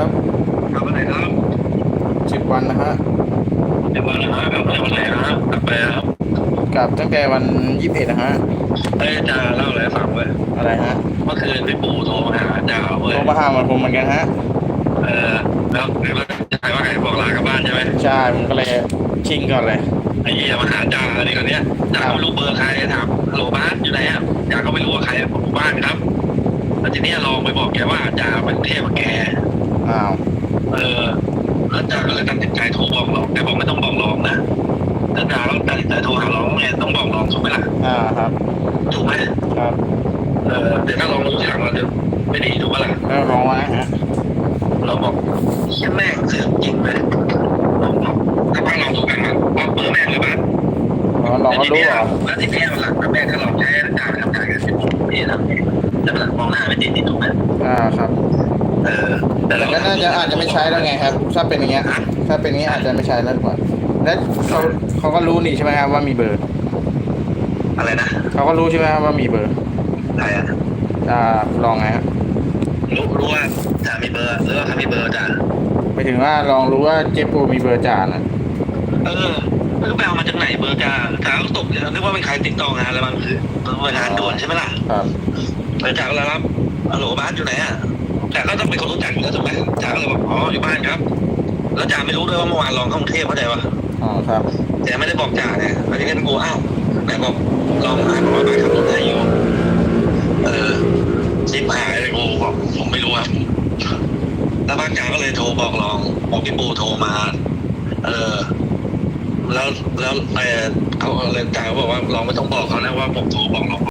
ครับครับวันไหนครับสิบวันนะฮะสิบวันนะฮะกลับวันไหนนะฮะกลับไปครับกลับตั้งแต่วันยี่สิบเอ็ดนะฮะเอ้ยจ่าเล่าอะไรฟังเว้ยอะไรฮะเมื่อคืนพี่ปู่โทรมาหาจ่าเว้ยโทรมาหามานผมเหมือนกันฮะเออแล้วแล้วจ่าว่าไงบอกลากลับบ้านใช่ไหมใช่ผมก็เลยชิงก่อนเลยไอ้เหี้ยมาหาจ่าอะไรคนเนี้ยจ่าไม่รู้เบอร์ใครถามฮัลโหลบ้านอยู่ไหนอะจ่าก็ไม่รู้ว่าใครผมบ้านครับแล้วทีนี้ลองไปบอกแกว่าจ่าเป็นเทพกับแก อ้าว เออแล้วจ่าก็เลยตัดสินใจโทรบอกรองแกบอกไม่ต้องบอกรองนะถ้าจ่าต้องตัดสินใจโทรหารองไงต้องบอกรองถูกไหมล่ะอ่าครับ ถูกไหมครับเออเดี๋ยวถ้าลองรู้ทีหลังเราจะไม่ดีถูกไหมล่ะแล้วร้องว่าฮะเราบอกเชี่ยแม่งเสือกจริงเลยลองบอกถ้าบ้านเราถูกกันนะบอกเบอร์แม่งเลยบ้านอ๋อลองก็รู้เหรอแล้วทีนี้หลังแม่ถ้าเราใช้การทำการกันสิบหกปีทำเองจะเป็นมองหน้าไม่ติดติดถูกไหมอ่าครับ เออ แต่ก็น่าจะอาจจะไม่ใช้แล้วไงครับ ถ้าเป็นอย่างเงี้ย ถ้าเป็นอย่างเงี้ยอาจจะไม่ใช้แล้วดีกว่า แล้วเขาเขาก็รู้นี่ใช่ไหมครับว่ามีเบอร์ อะไรนะเขาก็รู้ใช่ไหมครับว่ามีเบอร์ใครอะอ่าลองไงฮะรู้รู้ว่าจ่ามีเบอร์หรือว่าเขามีเบอร์จ่าไปถึงว่าลองรู้ว่าเจ๊ปูมีเบอร์จ่านะเออไม่รู้ไปเอามาจากไหนเบอร์จ่าจ่าก็ตกใจนึกว่าเป็นใครติดต่องานอะไรบางคือเป็นงานด่วนใช่ไหมล่ะ ครับเออจ่าก็เลยรับฮัลโหลบ้านอยู่ไหนอะ จ่าก็ต้องเป็นคนรู้จักอยู่แล้วถูกไหมจ่าก็เลยบอกอ๋ออยู่บ้านครับ แล้วจ่าไม่รู้ด้วยว่าเมื่อวานลองเข้ากรุงเทพเข้าใจปะอ๋อครับแต่ไม่ได้บอกจ่าเนี่ยแล้วทีนี้กูอ้าวไหนบอกลองอ่านบอกว่าบ้านขับรถได้อยู่เออชิบหายเลยกูบอกผมไม่รู้ครับแล้วบ้านจ่าก็เลยโทรบอกลองบอกพี่ปูโทรมา เออแล้วแล้วเออเขาเลยจ่าก็บอกว่าลองไม่ต้องบอกเขานะว่าผมโทรบอกลอง